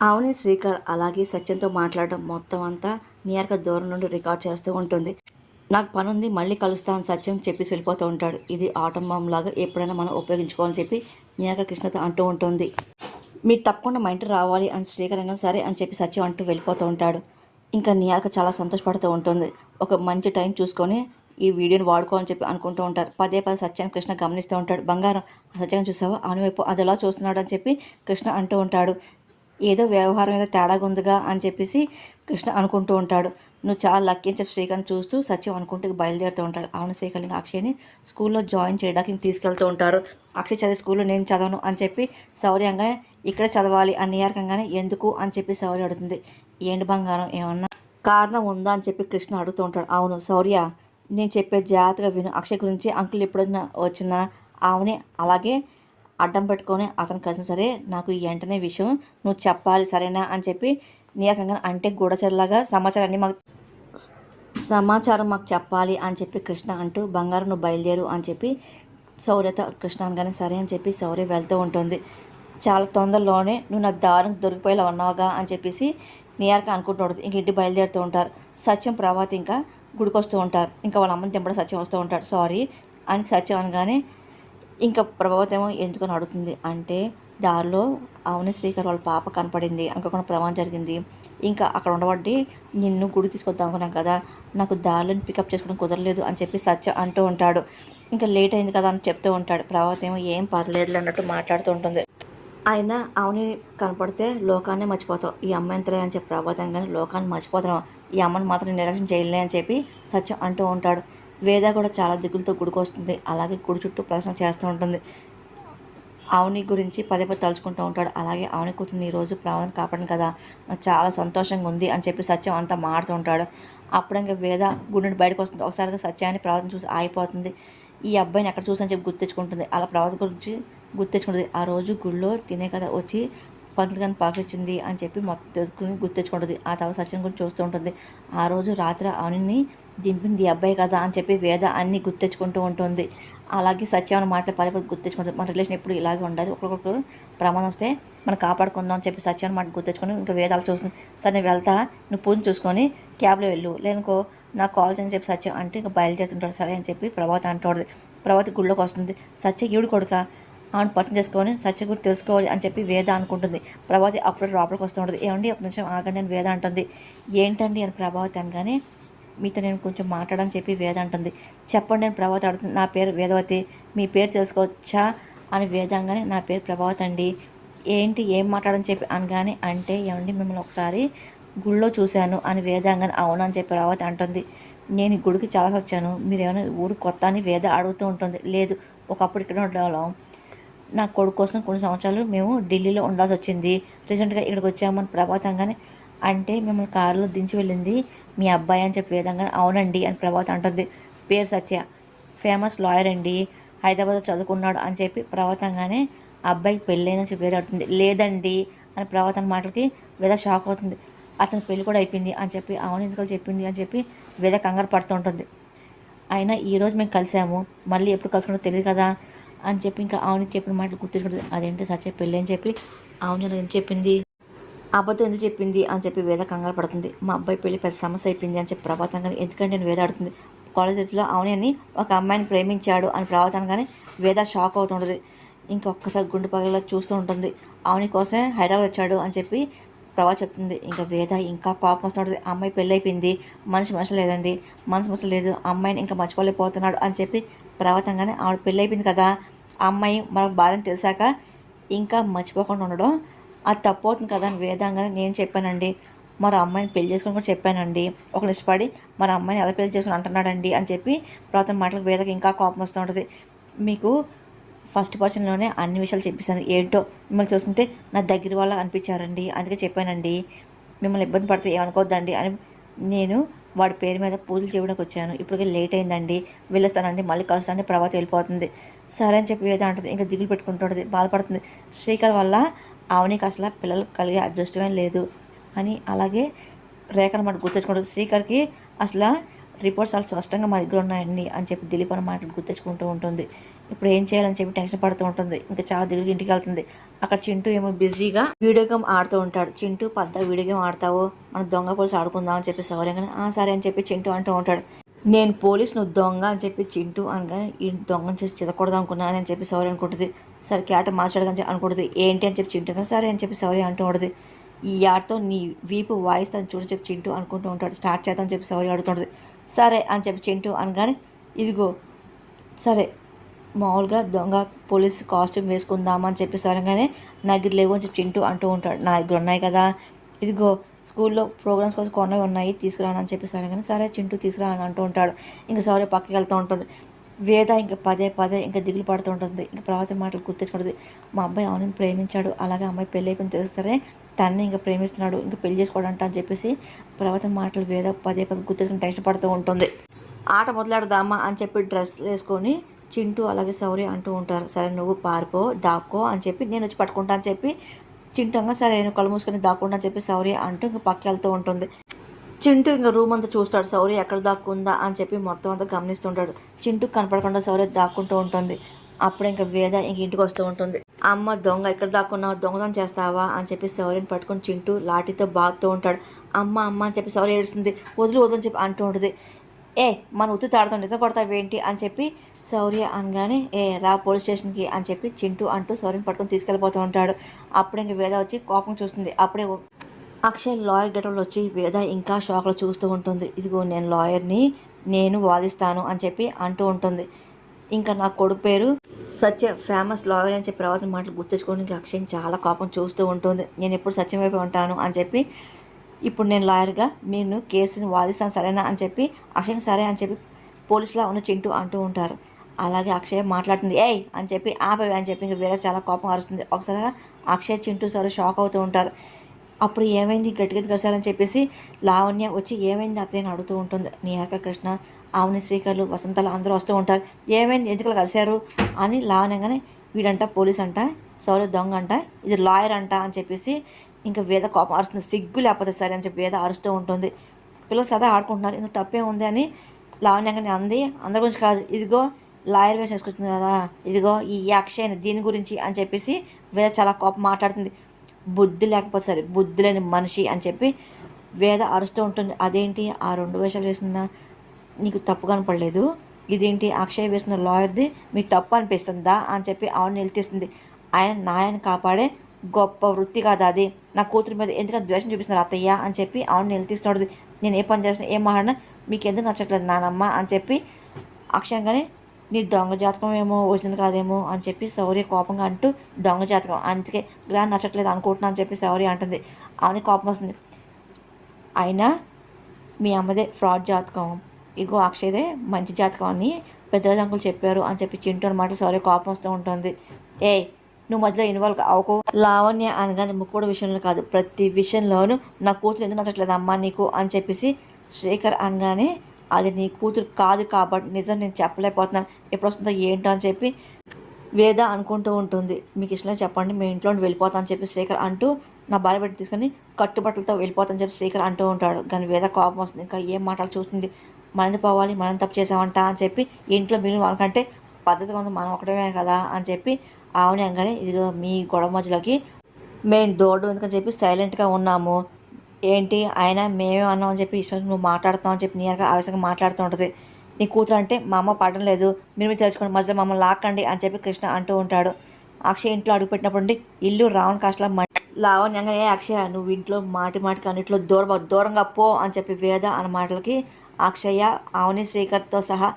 అవని శ్రీకర్ అలాగే సత్యంతో మాట్లాడడం మొత్తం అంతా నియర్గా దూరం నుండి రికార్డ్ చేస్తూ ఉంటుంది. నాకు పనుంది మళ్ళీ కలుస్తాను సత్యం చెప్పి వెళ్ళిపోతూ ఉంటాడు. ఇది ఆటంబం లాగా ఎప్పుడైనా మనం ఉపయోగించుకోవాలని చెప్పి నియర్గా కృష్ణతో అంటూ ఉంటుంది. మీరు తప్పకుండా మా ఇంటికి రావాలి అని శ్రీకర్ అయినా సరే అని చెప్పి సత్యం అంటూ వెళ్ళిపోతూ ఉంటాడు. ఇంకా నియాక చాలా సంతోషపడుతూ ఉంటుంది. ఒక మంచి టైం చూసుకొని ఈ వీడియోని వాడుకోవాలని చెప్పి అనుకుంటూ ఉంటారు పదే పదే సత్యాన్ని కృష్ణ గమనిస్తూ ఉంటాడు. బంగారం సత్యాన్ని చూసావా? అనువైపు అది ఎలా చూస్తున్నాడు అని చెప్పి కృష్ణ అంటూ ఉంటాడు. ఏదో వ్యవహారం ఏదో తేడాగా ఉందిగా అని చెప్పేసి కృష్ణ అనుకుంటూ ఉంటాడు. నువ్వు చాలా లక్కీ అని చెప్పి శ్రీకాంత్ చూస్తూ సత్యం అనుకుంటూ బయలుదేరుతూ ఉంటాడు. అవును శ్రీకాంత్ అక్షయ్ని స్కూల్లో జాయిన్ చేయడానికి తీసుకెళ్తూ ఉంటారు. అక్షయ్ చదివే స్కూల్లో నేను చదవను అని చెప్పి శౌర్యంగానే ఇక్కడే చదవాలి అని నియారకంగానే ఎందుకు అని చెప్పి శౌర్య అడుగుతుంది. ఏంటి బంగారం ఏమన్నా కారణం ఉందా అని చెప్పి కృష్ణ అడుగుతూ ఉంటాడు. అవును శౌర్య నేను చెప్పే జాగ్రత్తగా విను. అక్షయ్ గురించి అంకుల్ ఎప్పుడైనా వచ్చినా ఆమెని అలాగే అడ్డం పెట్టుకొని అతను కలిసిన సరే నాకు ఈ వెంటనే విషయం నువ్వు చెప్పాలి సరేనా అని చెప్పి నీయకంగా అంటే గూఢచర్లాగా సమాచారాన్ని మాకు సమాచారం మాకు చెప్పాలి అని చెప్పి కృష్ణ అంటూ బంగారం నువ్వు బయలుదేరు అని చెప్పి శౌర్యత కృష్ణ అనగానే సరే అని చెప్పి శౌర్య వెళ్తూ ఉంటుంది. చాలా తొందరలోనే నువ్వు నా దారం దొరికిపోయేలా ఉన్నావుగా అని చెప్పేసి నియార్క అనుకుంటూ ఇంక ఇంటి బయలుదేరుతూ ఉంటారు. సత్యం ప్రభాత్ ఇంకా గుడికొస్తూ ఉంటారు. ఇంకా వాళ్ళ అమ్మని తింపడం సత్యం వస్తూ ఉంటాడు. సారీ అని సత్యం అనగానే ఇంకా ప్రభావతేమో ఎందుకని అడుగుతుంది అంటే దారిలో అవని శ్రీకర్ వాళ్ళ పాప కనపడింది అనుకోకుండా ప్రమాదం జరిగింది. ఇంకా అక్కడ ఉండబట్టి నిన్ను గుడి తీసుకొద్దాం అనుకున్నాం కదా నాకు దారిలో పికప్ చేసుకోవడం కుదరలేదు అని చెప్పి సత్య అంటూ ఉంటాడు. ఇంకా లేట్ అయింది కదా అని చెప్తూ ఉంటాడు. ప్రభావత్ ఏమో ఏం పర్లేదు అన్నట్టు మాట్లాడుతూ ఉంటుంది. అయినా అవని కనపడితే లోకాన్ని మర్చిపోతాం. ఈ అమ్మాయి ఎంతలే అని చెప్పి ప్రభాతం కానీ లోకాన్ని మర్చిపోతాం. ఈ అమ్మని మాత్రం నిర్లక్ష్యం చేయలే అని చెప్పి సత్యం అంటూ ఉంటాడు. వేద కూడా చాలా దిగులతో గుడికి వస్తుంది అలాగే గుడి చుట్టూ ప్రదర్శన చేస్తూ ఉంటుంది. అవని గురించి పదే పదే తలుచుకుంటూ ఉంటాడు. అలాగే అవని కూతురు ఈరోజు ప్రాణం కాపాడను కదా. చాలా సంతోషంగా ఉంది అని చెప్పి సత్యం అంతా మాడుతూ ఉంటాడు. అప్పుడు ఇంకా వేద గుడి నుండి బయటకు వస్తుంది. ఒకసారిగా సత్యాన్ని ప్రవర్తన చూసి ఆగిపోతుంది. ఈ అబ్బాయిని ఎక్కడ చూసని చెప్పి గుర్తించుకుంటుంది అలా ప్రవర్తన గురించి గుర్తించుకుంటుంది ఆ రోజు గుళ్ళో తినే కదా వచ్చి పంతులు కానీ పాకిచ్చింది అని చెప్పి మొత్తం తెలుసుకుని తెచ్చుకుంటుంది. ఆ తర్వాత సత్యం గురించి చూస్తూ ఉంటుంది. ఆ రోజు రాత్రి అవనిని దింపింది అబ్బాయి కదా అని చెప్పి వేద అన్ని గుర్తించుకుంటూ ఉంటుంది. అలాగే సత్యం మాటలు పదే పది గుర్తు తెచ్చుకుంటుంది. మన రిలేషన్ ఎప్పుడు ఇలాగే ఉండాలి. ఒకరికొకరు ప్రమాదం వస్తే మనం కాపాడుకుందాం అని చెప్పి సత్యం మాట గుర్తించుకొని ఇంకా వేదాలు చూస్తుంది. సరే నేను వెళ్తా. నువ్వు పూజ చూసుకొని క్యాబ్లో వెళ్ళు. లేనుకో నాకు కాల్ అని చెప్పి సత్యం అంటే ఇంకా బయలుదేరుతుంటాడు. సరే అని చెప్పి ప్రభాత అంటాడు ప్రభాత గుళ్ళోకి వస్తుంది. సత్య ఈవిడ కొడుక? ఆమెను పరిచయం చేసుకొని సత్య గురించి తెలుసుకోవాలి అని చెప్పి వేద అనుకుంటుంది. ప్రభావతి అప్పుడు లోపలికి వస్తూ ఉంటుంది. ఏమండి ఒక నిమిషం ఆగండి అని వేద అంటుంది. ఏంటండి అని ప్రభావతి అనగానే మీతో నేను కొంచెం మాట్లాడని చెప్పి వేద అంటుంది. చెప్పండి నేను ప్రభావతి అడుగుతుంది. నా పేరు వేదవతి. మీ పేరు తెలుసుకోవచ్చా అని వేదంగానే నా పేరు ప్రభావతి అండి. ఏంటి ఏం మాట్లాడని చెప్పి అనగానే అంటే ఏమండి మిమ్మల్ని ఒకసారి గుళ్ళో చూశాను అని వేదంగానే అవునని చెప్పి ప్రభావతి అంటుంది. నేను గుడికి చాలా వచ్చాను. మీరు ఏమైనా ఊరు కొత్త అని వేద అడుగుతూ ఉంటుంది. లేదు ఒకప్పుడు ఇక్కడ ఉండేవాళ్ళం. నా కొడుకు కోసం కొన్ని సంవత్సరాలు మేము ఢిల్లీలో ఉండాల్సి వచ్చింది. రీసెంట్గా ఇక్కడికి వచ్చామని ప్రభాతంగానే అంటే మిమ్మల్ని కారులో దించి వెళ్ళింది మీ అబ్బాయి అని చెప్పి విధంగా అవునండి అని ప్రభాత్ అంటుంది. పేరు సత్య. ఫేమస్ లాయర్ అండి. హైదరాబాద్లో చదువుకున్నాడు అని చెప్పి ప్రభాతంగానే అబ్బాయికి పెళ్ళైందని చెప్పి వేదాడుతుంది లేదండి అని ప్రభాతం మాటలకి వేద షాక్ అవుతుంది. అతని పెళ్ళి కూడా అయిపోయింది అని చెప్పి అవును ఎందుకు చెప్పింది అని చెప్పి వేద కంగారు పడుతూ ఉంటుంది. అయినా ఈరోజు మేము కలిసాము. మళ్ళీ ఎప్పుడు కలుసుకుంటో తెలియదు కదా. అని చెప్పి ఇంకా ఆవునికి చెప్పిన మాటలు గుర్తుంటుంది అదేంటి సత్య పెళ్ళి అని చెప్పి ఆవుని ఏం చెప్పింది? అబద్ధం ఎందుకు చెప్పింది అని చెప్పి వేద కంగారు పడుతుంది. మా అబ్బాయి పెళ్ళి పెద్ద సమస్య అయిపోయింది అని చెప్పి ప్రభాతం కానీ ఎందుకంటే నేను వేద ఆడుతుంది కాలేజెస్లో అవుని అని ఒక అమ్మాయిని ప్రేమించాడు అని ప్రభాతం కానీ వేద షాక్ అవుతుంటుంది ఇంకొకసారి గుండె పగల చూస్తూ ఉంటుంది. అవుని కోసమే హైదరాబాద్ వచ్చాడు అని చెప్పి ప్రభా చెప్తుంది. ఇంకా వేద ఇంకా కోపం వస్తుంటుంది అమ్మాయి పెళ్ళి అయిపోయింది. మనిషి మనుషులు లేదండి మనసు మనుషులు లేదు అమ్మాయిని ఇంకా మర్చిపోలేకపోతున్నాడు అని చెప్పి ప్రభాతంగానే ఆవిడ పెళ్ళి అయిపోయింది కదా. ఆ అమ్మాయి మన భార్యను తెలిసాక ఇంకా మర్చిపోకుండా ఉండడం అది తప్పు అవుతుంది కదా అని వేదంగానే నేను చెప్పానండి. మరో అమ్మాయిని పెళ్ళి చేసుకుని కూడా చెప్పానండి. ఒక ఇష్టపడి మరి అమ్మాయిని ఎలా పెళ్ళి చేసుకుని అంటున్నాడండి అని చెప్పి ప్రవర్తన మాటలకు వేదకి ఇంకా కోపం వస్తూ ఉంటుంది. మీకు ఫస్ట్ పర్సన్లోనే అన్ని విషయాలు చెప్పేశాను ఏంటో మిమ్మల్ని చూస్తుంటే నా దగ్గర వాళ్ళ అనిపించారండి. అందుకే చెప్పానండి. మిమ్మల్ని ఇబ్బంది పడితే ఏమనుకోవద్దండి అని నేను వాడి పేరు మీద పూజలు చేయడానికి వచ్చాను. ఇప్పటికే లేట్ అయిందండి. వెళ్ళొస్తానండి. మళ్ళీ కలుస్తానండి. ప్రభాత వెళ్ళిపోతుంది. సరే అని చెప్పి ఏదో అంటుంది. ఇంకా దిగులు పెట్టుకుంటుంటుంది. బాధపడుతుంది. శ్రీకర్ వల్ల ఆవునికి అసలు పిల్లలు కలిగే అదృష్టమే లేదు అని అలాగే రేఖను మాట గుర్తుంచుకుంటుంది శ్రీకర్కి అసలు రిపోర్ట్స్ చాలా స్పష్టంగా మా దగ్గర ఉన్నాయండి అని చెప్పి దిలీప్ అన్న మాటలు గుర్తించుకుంటూ ఉంటుంది. ఇప్పుడు ఏం చేయాలని చెప్పి టెన్షన్ పడుతూ ఉంటుంది. ఇంకా చాలా దిగులు ఇంటికి వెళ్తుంది. అక్కడ చింటూ ఏమో బిజీగా వీడియో గేమ్ ఆడుతూ ఉంటాడు. చింటూ పెద్ద వీడియో గేమ్ ఆడతావు? మనం దొంగ పోలీసు ఆడుకుందాం అని చెప్పి సౌర్యంగా "ఆ, సరే అని చెప్పి చింటూ అంటూ ఉంటాడు. నేను పోలీస్ నువ్వు దొంగ అని చెప్పి చింటూ అనగానే ఈ దొంగని చేసి చిదకూడదు అనుకున్నాను అని చెప్పి సౌర్య అనుకుంటుంది. సరే క్యాట మార్చాడు అని అనుకుంటుంది. ఏంటి అని చెప్పి చింటూ సరే అని చెప్పి సౌర్య అంటూ ఉంటుంది. ఈ ఆటతో నీ వీపు వాయిస్ తను చూడు చెప్పి చింటూ అనుకుంటూ ఉంటాడు. స్టార్ట్ చేద్దాం చెప్పి సౌర్య ఆడుతుంటుంది సరే అని చెప్పి చింటూ అనగానే ఇదిగో సరే మామూలుగా దొంగ పోలీస్ కాస్ట్యూమ్ వేసుకుందామని చెప్పి సరంగానే నా దగ్గర లేవు అని చెప్పి చింటూ అంటూ ఉంటాడు. నా దగ్గర ఉన్నాయి కదా. ఇదిగో స్కూల్లో ప్రోగ్రామ్స్ కోసం కొన్నవి ఉన్నాయి తీసుకురానని చెప్పి సరంగానే సరే చింటూ తీసుకురా అని అంటూ ఉంటాడు. ఇంకా సౌర్య పక్కకి వెళ్తూ ఉంటుంది. వేద ఇంకా పదే పదే ఇంకా దిగులు పడుతూ ఉంటుంది. ఇంకా ప్రవర్తన మాటలు గుర్తించుకుంటుంది మా అబ్బాయి అవును ప్రేమించాడు. అలాగే అమ్మాయి పెళ్ళి అయిపోయిన తెలుస్తారే సరే తన్ని ఇంకా ప్రేమిస్తున్నాడు ఇంకా పెళ్ళి చేసుకోవడంట అని చెప్పేసి ప్రవర్తన మాటలు వేద పదే పదే గుర్తుకుని టెన్షన్ పడుతూ ఉంటుంది. ఆట మొదలాడదామా అని చెప్పి డ్రెస్ వేసుకొని చింటూ అలాగే సౌరి అంటూ ఉంటారు. సరే నువ్వు పారిపో దాక్కో అని చెప్పి నేను వచ్చి పట్టుకుంటా అని చెప్పి చింటంగా సరే నేను కళ్ళు మూసుకొని దాక్కుంటా అని చెప్పి సౌరి అంటూ ఇంకా పక్క వెళ్తూ ఉంటుంది. చింటూ ఇంకా రూమ్ అంతా చూస్తాడు. సౌరి ఎక్కడ దాక్కుందా అని చెప్పి మొత్తం అంతా గమనిస్తుంటాడు. చింటూ కనపడకుండా సౌరి దాక్కుంటూ ఉంటుంది. అప్పుడు ఇంకా వేద ఇంక ఇంటికి వస్తూ ఉంటుంది. అమ్మ దొంగ ఎక్కడ దాక్కున్నావు? దొంగతనం చేస్తావా? అని చెప్పి సౌర్యని పట్టుకొని చింటూ లాఠీతో బాగుతూ ఉంటాడు. అమ్మ అమ్మ అని చెప్పి సౌర్య ఏడుస్తుంది. వదిలి వదని చెప్పి అంటూ ఉంటుంది. ఏ మన ఉత్తి తాడుతాం నిజం కొడతావేంటి అని చెప్పి సౌర్య అనగానే ఏ రా పోలీస్ స్టేషన్కి అని చెప్పి చింటూ అంటూ శౌర్యని పట్టుకొని తీసుకెళ్ళిపోతూ ఉంటాడు. అప్పుడు ఇంక వేద వచ్చి కోపం చూస్తుంది. అప్పుడే అక్షయ్ లాయర్ గెటంలో వచ్చి వేద ఇంకా షాక్లో చూస్తూ ఉంటుంది. ఇదిగో నేను లాయర్ని నేను వాదిస్తాను అని చెప్పి అంటూ ఉంటుంది. ఇంకా నా కొడుకు పేరు సత్య ఫేమస్ లాయర్ అని చెప్పి ప్రవర్తన మాటలు గుర్తించుకోవడానికి అక్షయం చాలా కోపం చూస్తూ ఉంటుంది నేను ఎప్పుడు సత్యం వైపు ఉంటాను అని చెప్పి ఇప్పుడు నేను లాయర్గా నేను కేసుని వాదిస్తాను సరేనా అని చెప్పి అక్షయం సరే అని చెప్పి పోలీసులా ఉన్న చింటూ అంటూ ఉంటారు అలాగే అక్షయ్ మాట్లాడుతుంది ఏయ్ అని చెప్పి ఆపే అని చెప్పి ఇంకా వేరే చాలా కోపం అరుస్తుంది ఒకసారి అక్షయ్ చింటూ సార్ షాక్ అవుతూ ఉంటారు అప్పుడు ఏమైంది గట్టిగా కలిసారని చెప్పేసి లావణ్య వచ్చి ఏమైంది అత్తయ్యని అడుగుతూ ఉంటుంది నీహాక కృష్ణ ఆవుని శ్రీకర్లు వసంతలు అందరూ వస్తూ ఉంటారు. ఏమైంది? ఎందుకు కలిశారు? అని లావణ్యంగానే వీడంట పోలీస్ అంట సౌరవ్ దొంగ అంట ఇది లాయర్ అంట అని చెప్పేసి ఇంకా వేద కోపం అరుస్తుంది. సిగ్గు లేకపోతే సరే అని చెప్పి వేద అరుస్తూ ఉంటుంది. పిల్లలు సదా ఆడుకుంటున్నారు. ఇందులో తప్పే ఉంది అని లావణ్యంగానే అంది. అందరి గురించి కాదు. ఇదిగో లాయర్ వేసి వేసుకొచ్చింది కదా. ఇదిగో ఈ అక్షయ్ దీని గురించి అని చెప్పేసి వేద చాలా కోపం మాట్లాడుతుంది. బుద్ధి లేకపోతే సరే బుద్ధి లేని మనిషి అని చెప్పి వేద అరుస్తూ ఉంటుంది. అదేంటి? ఆ రెండు వేషాలు వేసిన నీకు తప్పు కనపడలేదు. ఇదేంటి? అక్షయ్ వేసిన లాయర్ది మీకు తప్పు అనిపిస్తుందా? అని చెప్పి ఆవిడ నిలితీస్తుంది ఆయన నాయన కాపాడే గొప్ప వృత్తి కాదు అది. నా కూతురి మీద ఎందుకంటే ద్వేషం చూపిస్తున్నారు అత్తయ్య? అని చెప్పి ఆవిడ నిలితీస్తున్నాడు నేను ఏ పని చేసినా ఏం మాట్లాడినా మీకు ఎందుకు నచ్చట్లేదు నానమ్మ? అని చెప్పి అక్షయంగానే నీ దొంగ జాతకం ఏమో వచ్చింది కాదేమో? అని చెప్పి శౌర్య కోపంగా అంటూ దొంగ జాతకం. అందుకే గ్రాండ్ నచ్చట్లేదు అనుకుంటున్నా అని చెప్పి శౌర్య అంటుంది. ఆమె కోపం వస్తుంది. అయినా మీ అమ్మదే ఫ్రాడ్ జాతకం. ఇగో అక్షయదే మంచి జాతకం అని పెద్దరాజు అంకులు చెప్పారు అని చెప్పి చింటూ అనమాట సారీ కోపం వస్తూ ఉంటుంది. ఏయ్ నువ్వు మధ్యలో ఇన్వాల్వ్ అవ్వకు. లావణ్య అనగానే ముక్కుడు విషయంలో కాదు ప్రతి విషయంలోనూ నా కూతురు ఎందుకు నచ్చట్లేదు అమ్మా నీకు అని చెప్పేసి శ్రీకర్ అనగానే అది నీ కూతురు కాదు కాబట్టి నిజం నేను చెప్పలేకపోతున్నాను. ఎప్పుడు వస్తుందో ఏంటో అని చెప్పి వేద అనుకుంటూ ఉంటుంది. మీకు ఇష్టం చెప్పండి మీ ఇంట్లో నుండి వెళ్ళిపోతా అని చెప్పి శ్రీకర్ అంటూ నా భార్య బట్టి తీసుకొని కట్టుబట్టలతో వెళ్ళిపోతాను చెప్పి శ్రీకర్ అంటూ ఉంటాడు. కానీ వేద కోపం వస్తుంది. ఇంకా ఏం మాటలు చూస్తుంది? మనది పోవాలి మనం తప్పు చేసామంట అని చెప్పి ఇంట్లో మీరు వాళ్ళకంటే పద్ధతిగా ఉంది మనం ఒకటమే కదా అని చెప్పి ఆవుని అనగానే ఇదిగో మీ గొడవ మధ్యలోకి మేము దోడు ఎందుకని చెప్పి సైలెంట్గా ఉన్నాము. ఏంటి ఆయన మేమే అన్నాం అని చెప్పి ఇష్టం నువ్వు మాట్లాడుతావు అని చెప్పి నీయగా ఆవేశంగా మాట్లాడుతూ ఉంటుంది. నీ కూతురు అంటే మా అమ్మ పడడం లేదు మీరు మీరు తెలుసుకోండి మధ్యలో మమ్మల్ని లాక్కండి అని చెప్పి కృష్ణ అంటూ ఉంటాడు. అక్షయ్ ఇంట్లో అడుగుపెట్టినప్పుడు ఇల్లు రావణ కాస్ట్లా లావణ్యంగా ఏ అక్షయ నువ్వు ఇంట్లో మాటి మాటికి అన్నింటిలో దూర దూరంగా పో అని చెప్పి వేద అన్న మాటలకి అక్షయ అవని శ్రీకర్తో సహా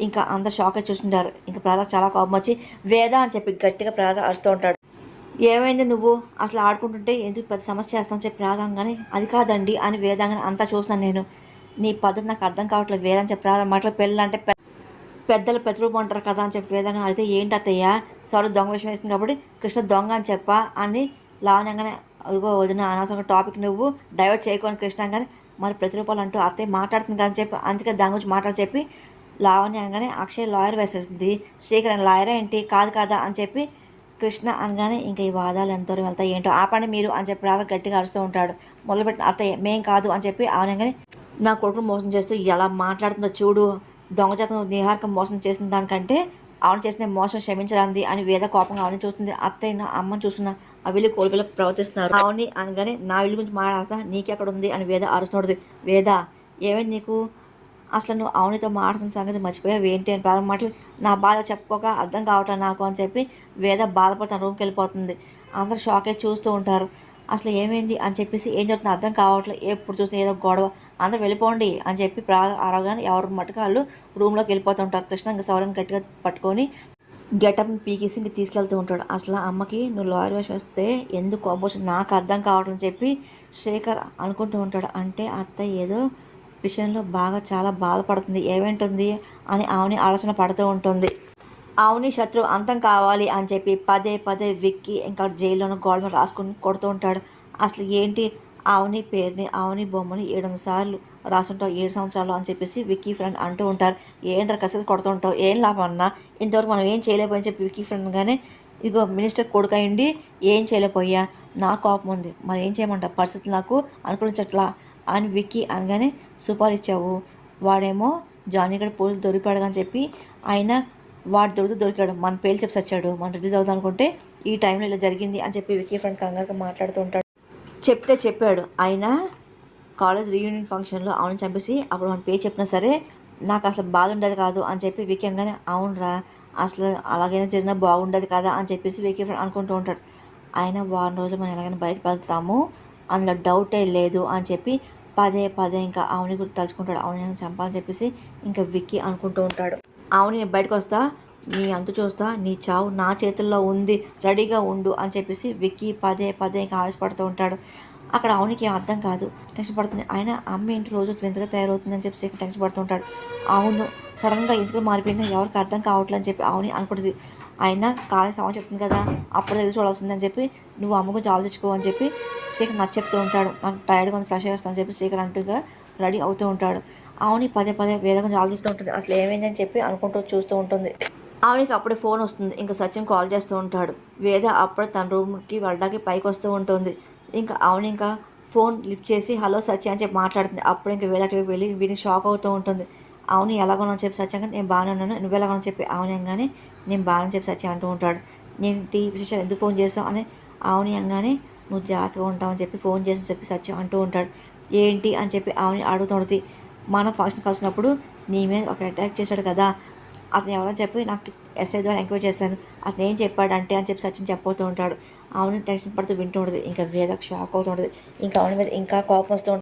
ఇంకా అందరు షాక్ చూస్తుంటారు. ఇంకా ప్రాధాన్యత చాలా కోపం వచ్చి వేద అని చెప్పి గట్టిగా ప్రాధాన్యత అరుస్తూ ఉంటాడు. ఏమైంది నువ్వు? అసలు ఆడుకుంటుంటే ఎందుకు పెద్ద సమస్య చేస్తాను చెప్పి ప్రాధంగానే అది కాదండి అని వేదంగానే అంతా చూస్తున్నాను నేను. నీ పద్ధతి నాకు అర్థం కావట్లేదు వేదని చెప్పి రాదా మాటలు పెళ్ళంటే పెద్దలు ప్రతిరూపం అంటారు కదా అని చెప్పి వేదంగా అయితే ఏంటి అత్తయ్య? సారీ దొంగ విషయం వేసింది కాబట్టి కృష్ణ దొంగ అని చెప్పా అని లావణ్యంగానే అదిగో వదిన అనవసరంగా టాపిక్ నువ్వు డైవర్ట్ చేయకొని కృష్ణ కానీ మరి ప్రతిరూపాలు అంటూ అత్తయ్య మాట్లాడుతుంది కానీ చెప్పి అందుకే దాని గురించి మాట్లాడి చెప్పి లావణ్య అనగానే అక్షయ్ లాయర్ వేసేస్తుంది. శ్రీకరణ్ లాయర్ ఏంటి? కాదు కాదా అని చెప్పి కృష్ణ అనగానే ఇంకా ఈ వాదాలు ఎంతవరకు వెళ్తాయి ఏంటో ఆపండి మీరు అని చెప్పి రావ గట్టిగా అరుస్తూ ఉంటాడు. మొదలుపెట్టిన అత్తయ్య మేం కాదు అని చెప్పి అవనగానే నా కొడుకును మోసం చేస్తూ ఎలా మాట్లాడుతుందో చూడు దొంగజాతం నిహారిక మోసం చేసిన దానికంటే ఆవిడ చేసిన మోసం క్షమించరాంది అని వేద కోపంగా ఆవిడని చూస్తుంది. అత్తయ్య నా అమ్మని చూస్తున్నా ఆ వీళ్ళు కోల్పిల్ల ప్రవర్తిస్తున్నారు. ఆవిని అనగానే నా వీళ్ళ గురించి మాట్లాడతా నీకెక్కడ ఉంది అని వేద అరుస్తున్నది వేద ఏమైంది నీకు? అసలు నువ్వు ఆవునితో మాట్లాడుతున్న సంగతి మర్చిపోయావు ఏంటి అని ప్రారంభ మాటలు నా బాధ చెప్పుకోక అర్థం కావట్లేదు నాకు అని చెప్పి వేద బాధపడుతున్న రూమ్కి వెళ్ళిపోతుంది. అందరూ షాక్ అయ్యి చూస్తూ ఉంటారు. అసలు ఏమైంది అని చెప్పేసి ఏం జరుగుతుందో అర్థం కావట్లేదు ఎప్పుడు చూస్తే ఏదో గొడవ. అందరూ వెళ్ళిపోండి అని చెప్పి ప్రా అరవగానే ఎవరు మట్టుకు వాళ్ళు రూమ్లోకి వెళ్ళిపోతుంటారు కృష్ణ ఇంకా సౌరని గట్టిగా పట్టుకొని గెటప్ని పీకేసి ఇంక తీసుకెళ్తూ ఉంటాడు. అసలు అమ్మకి నువ్వు లాయర్ వేషం వస్తే ఎందుకు కోపం వచ్చింది నాకు అర్థం కావడం చెప్పి శేఖర్ అనుకుంటూ ఉంటాడు. అంటే అత్త ఏదో విషయంలో బాగా చాలా బాధపడుతుంది. ఏమేంటుంది అని ఆవుని ఆలోచన పడుతూ ఉంటుంది. ఆవుని శత్రు అంతం కావాలి అని చెప్పి పదే పదే విక్కి ఇంకా జైల్లోనూ గోడ రాసుకుని కొడుతూ ఉంటాడు. అసలు ఏంటి ఆవుని పేరుని ఆవుని బొమ్మని ఏడు సార్లు రాసుంటావు ఏడు సంవత్సరాలు అని చెప్పేసి విక్కీ ఫ్రెండ్ అంటూ ఉంటారు. ఏంట్రా కసేది కొడుతూ ఉంటావు? ఏం లాభం అన్నా? ఇంతవరకు మనం ఏం చేయలేకపోయి చెప్పి విక్కీ ఫ్రెండ్ కానీ ఇదిగో మినిస్టర్ కొడుకు అయ్యండి ఏం చేయలేకపోయా నా కోపం ఉంది. మరి ఏం చేయమంటావు? పరిస్థితి నాకు అనుకూలించట్లా? అని విక్కీ అనగానే సూపర్ ఇచ్చావు. వాడేమో జానీ గడ్ పోలీసు దొరికిపోయాడు అని చెప్పి ఆయన వాడు దొరుకుతూ దొరికాడు. మన పేరు చెప్పి వచ్చాడు మనం రిలీజ్ అవుదాం అనుకుంటే ఈ టైంలో ఇలా జరిగింది అని చెప్పి విక్కీ ఫ్రెండ్ కంగారుగా మాట్లాడుతూ ఉంటాడు. చెప్తే చెప్పాడు. ఆయన కాలేజ్ రీయూనియన్ ఫంక్షన్లో అవును చంపేసి అప్పుడు మన పేరు చెప్పినా సరే నాకు అసలు బాధ ఉండేది కాదు అని చెప్పి వికేయంగానే అవునరా అసలు అలాగైనా జరిగినా బాగుండేది కదా? అని చెప్పేసి వికీ ఫ్రెండ్ అనుకుంటూ ఉంటాడు. ఆయన వారం రోజులు మనం ఎలాగైనా బయట వెళ్తాము అందులో డౌటే లేదు అని చెప్పి పదే పదే ఇంకా ఆవుని గురించి తలుచుకుంటాడు. ఆవుని చంపాలని చెప్పేసి ఇంకా విక్కీ అనుకుంటూ ఉంటాడు. ఆవుని నేను బయటకు వస్తా నీ అంతు చూస్తా నీ చావు నా చేతుల్లో ఉంది రెడీగా ఉండు అని చెప్పేసి విక్కీ పదే పదే ఇంకా ఆవేశపడుతూ ఉంటాడు. అక్కడ అవునికి అర్థం కాదు. టెన్షన్ పడుతుంది. ఆయన అమ్మ ఏంటి రోజు వింతగా తయారవుతుందని చెప్పి టెన్షన్ పడుతూ ఉంటాడు. అవును సడన్గా ఎందుకు మారిపోయిందో ఎవరికి అర్థం కావట్లేదు అని చెప్పి అవుని అనుకుంటుంది. అయినా కాలేజ్ సమాచారం చెప్తుంది కదా అప్పుడు ఎదురు చూడాల్సిందని చెప్పి నువ్వు అమ్మ గురించి ఆలోచించుకో అని చెప్పి శ్రీకర్ నచ్చ చెప్తూ ఉంటాడు. నాకు టైర్డ్గా ఉంది ఫ్రెష్ చేస్తాను అని చెప్పి శ్రీకర్ అంటుగా రెడీ అవుతూ ఉంటాడు. ఆవుని పదే పదే వేద జాలు ఆలోచిస్తూ ఉంటుంది. అసలు ఏమైందని చెప్పి అనుకుంటూ చూస్తూ ఉంటుంది. ఆవిడకి అప్పుడే ఫోన్ వస్తుంది. ఇంకా సత్యం కాల్ చేస్తూ ఉంటాడు. వేద అప్పుడే తన రూమ్కి వెళ్ళడానికి పైకి వస్తూ ఉంటుంది. ఇంకా ఆవిడ ఇంకా ఫోన్ లిఫ్ట్ చేసి హలో సత్య అని చెప్పి మాట్లాడుతుంది. అప్పుడు ఇంకా వేరే వెళ్ళి విని షాక్ అవుతూ ఉంటుంది. అవును ఎలాగోనని చెప్పి సత్యంగా నేను బాగానే ఉన్నాను. నువ్వు ఎలాగోనని చెప్పి అవును అనగానే నేను బాగానే చెప్పి సత్యం అంటూ ఉంటాడు. నేను టీ విశేషాలు ఎందుకు ఫోన్ చేసావు అని అవుని అనగానే నువ్వు జాగ్రత్తగా ఉంటావు అని చెప్పి ఫోన్ చేసి చెప్పి సత్యం అంటూ ఉంటాడు. ఏంటి? అని చెప్పి ఆవుని అడుగుతుంది మనం ఫంక్షన్కి వచ్చినప్పుడు నీ మీద ఒక అటాక్ చేశాడు కదా. అతను ఎవరో చెప్పి నాకు ఎస్ఐ ద్వారా ఎంక్వైరీ చేశాను. అతను ఏం చెప్పాడంటే అని చెప్పి సచిన్ చెప్పబోతూ ఉంటాడు. అవును టెన్షన్ పడుతూ వింటూ ఉంటుంది. ఇంకా వేదకు షాక్ అవుతూ ఉంటుంది. ఇంకా ఆవిడ మీద ఇంకా కోపం వస్తూ ఉంటుంది